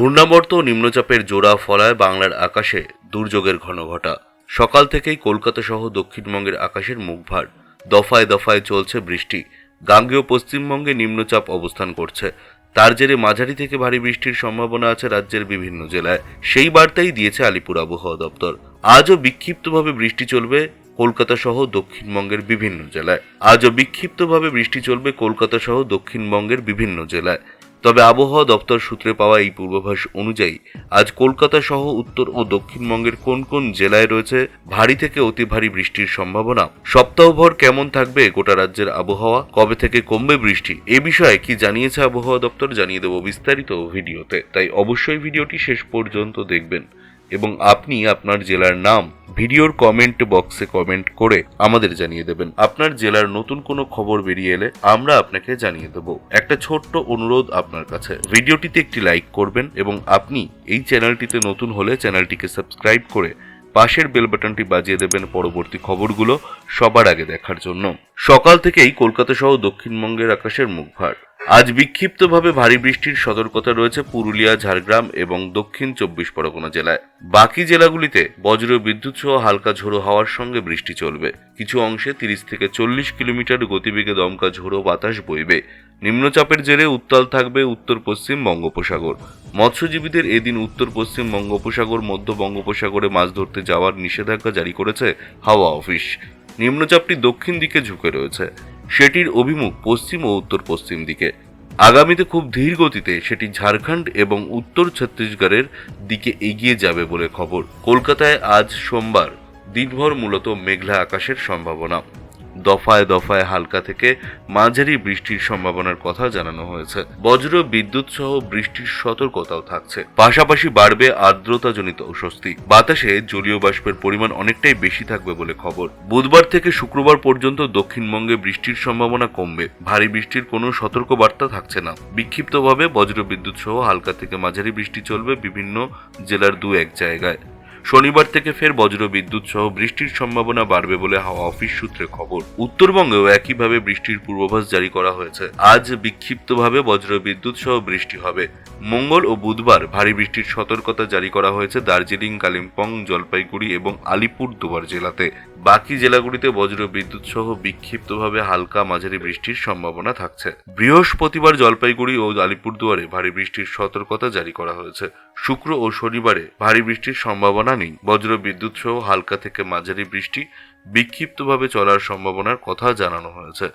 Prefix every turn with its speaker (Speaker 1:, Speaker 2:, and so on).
Speaker 1: ঘূর্ণাবর্ত নিম্নচাপের জোড়া ফলায় বাংলার আকাশে দুর্যোগের ঘনঘটা। সকাল থেকেই কলকাতা সহ দক্ষিণবঙ্গের আকাশের মুখভার। দফায় দফায় চলছে বৃষ্টি। গাঙ্গেয় পশ্চিমবঙ্গে নিম্নচাপ অবস্থান করছে। তার জেরে মাঝারি থেকে ভারী বৃষ্টির সম্ভাবনা আছে রাজ্যের বিভিন্ন জেলায়। সেই বার্তাই দিয়েছে আলিপুর আবহাওয়া দপ্তর। আজও বিক্ষিপ্তভাবে বৃষ্টি চলবে কলকাতা সহ দক্ষিণবঙ্গের বিভিন্ন জেলায়। আজও বিক্ষিপ্তভাবে বৃষ্টি চলবে কলকাতা সহ দক্ষিণবঙ্গের বিভিন্ন জেলায়। তবে আবহাওয়া দপ্তর সূত্রে পাওয়া এই পূর্বাভাস অনুযায়ী, আজ কলকাতা সহ উত্তর ও দক্ষিণবঙ্গের কোন কোন জেলায় রয়েছে ভারী থেকে অতি ভারী বৃষ্টির সম্ভাবনা? সপ্তাহভর কেমন থাকবে গোটা রাজ্যের আবহাওয়া? কবে থেকে কমবে বৃষ্টি? এ বিষয়ে কি জানিয়েছে আবহাওয়া দপ্তর, জানিয়ে দেব বিস্তারিত ভিডিওতে। তাই অবশ্যই ভিডিওটি শেষ পর্যন্ত দেখবেন এবং আপনি আপনার জেলার নাম ভিডিওর কমেন্ট বক্সে কমেন্ট করে আমাদের জানিয়ে দেবেন। আপনার জেলার নতুন কোনো খবর বেরিয়ে এলে আমরা আপনাকে জানিয়ে দেব। একটা ছোট্ট অনুরোধ আপনার কাছে। ভিডিওটিতে একটি লাইক করবেন এবং আপনি এই চ্যানেলটিতে নতুন হলে চ্যানেলটিকে সাবস্ক্রাইব করে পাশের বেল বাটনটি বাজিয়ে দেবেন পরবর্তী খবরগুলো সবার আগে দেখার জন্য। সকাল থেকেই কলকাতা সহ দক্ষিণবঙ্গের আকাশের মুখ মুখভার। আজ বিক্ষিপ্তভাবে ভারী বৃষ্টির সতর্কতা রয়েছে পুরুলিয়া, ঝাড়গ্রাম এবং দক্ষিণ চব্বিশ পরগনা জেলায়। বাকি জেলাগুলিতে বজ্র বিদ্যুৎ সহ হালকা ঝোড়ো হাওয়ার সঙ্গে বৃষ্টি চলবে। কিছু অংশে তিরিশ থেকে চল্লিশ কিলোমিটার গতিবেগে দমকা ঝোড়ো বাতাস বইবে। নিম্নচাপের জেরে উত্তাল থাকবে উত্তর পশ্চিম বঙ্গোপসাগর। মৎস্যজীবীদের এদিন উত্তর পশ্চিম বঙ্গোপসাগর, মধ্য বঙ্গোপসাগরে মাছ ধরতে যাওয়ার নিষেধাজ্ঞা জারি করেছে হাওয়া অফিস। নিম্নচাপটি দক্ষিণ দিকে ঝুঁকে রয়েছে। সেটির অভিমুখ পশ্চিম ও উত্তর পশ্চিম দিকে। আগামীতে খুব ধীর গতিতে সেটি ঝাড়খণ্ড এবং উত্তর ছত্তিশগড়ের দিকে এগিয়ে যাবে বলে খবর। কলকাতায় আজ সোমবার দিনভর মূলত মেঘলা আকাশের সম্ভাবনা। দফায় দফায় হালকা থেকে মাঝারি বৃষ্টির সম্ভাবনার কথা জানানো হয়েছে। বজ্র, বিদ্যুৎ সহ বৃষ্টির সতর্কতাও থাকছে। পাশাপাশি বাড়বে আর্দ্রতাজনিত অস্বস্তি। বাতাসে জলীয় বাষ্পের পরিমাণ অনেকটাই বেশি থাকবে বলে খবর। বুধবার থেকে শুক্রবার পর্যন্ত দক্ষিণবঙ্গে বৃষ্টির সম্ভাবনা কমবে। ভারী বৃষ্টির কোনো সতর্ক বার্তা থাকছে না। বিক্ষিপ্তভাবে বজ্র, বিদ্যুৎ সহ হালকা থেকে মাঝারি বৃষ্টি চলবে বিভিন্ন জেলার দু এক জায়গায়। শনিবার থেকে ফের বজ্র বিদ্যুৎ সহ বৃষ্টির সম্ভাবনা বাড়বে বলে হাওয়া অফিস সূত্রে খবর। উত্তরবঙ্গেও একইভাবে বৃষ্টির পূর্বাভাস জারি করা হয়েছে। আজ বিক্ষিপ্তভাবে বজ্র বিদ্যুৎ সহ বৃষ্টি হবে। মঙ্গল ও বুধবার ভারী বৃষ্টির সতর্কতা জারি করা হয়েছে দার্জিলিং, কালিম্পং, জলপাইগুড়ি এবং আলিপুর দুয়ার জেলাতে। বাকি জেলাগুলিতে বজ্র বিদ্যুৎ সহ বিক্ষিপ্তভাবে হালকা মাঝারি বৃষ্টির সম্ভাবনা থাকছে। বৃহস্পতিবার জলপাইগুড়ি ও আলিপুরদুয়ারে ভারী বৃষ্টির সতর্কতা জারি করা হয়েছে। শুক্র ও শনিবারে ভারী বৃষ্টির সম্ভাবনা নেই। বজ্র বিদ্যুৎ সহ হালকা থেকে মাঝারি বৃষ্টি বিক্ষিপ্তভাবে চলার সম্ভাবনার কথা জানানো হয়েছে।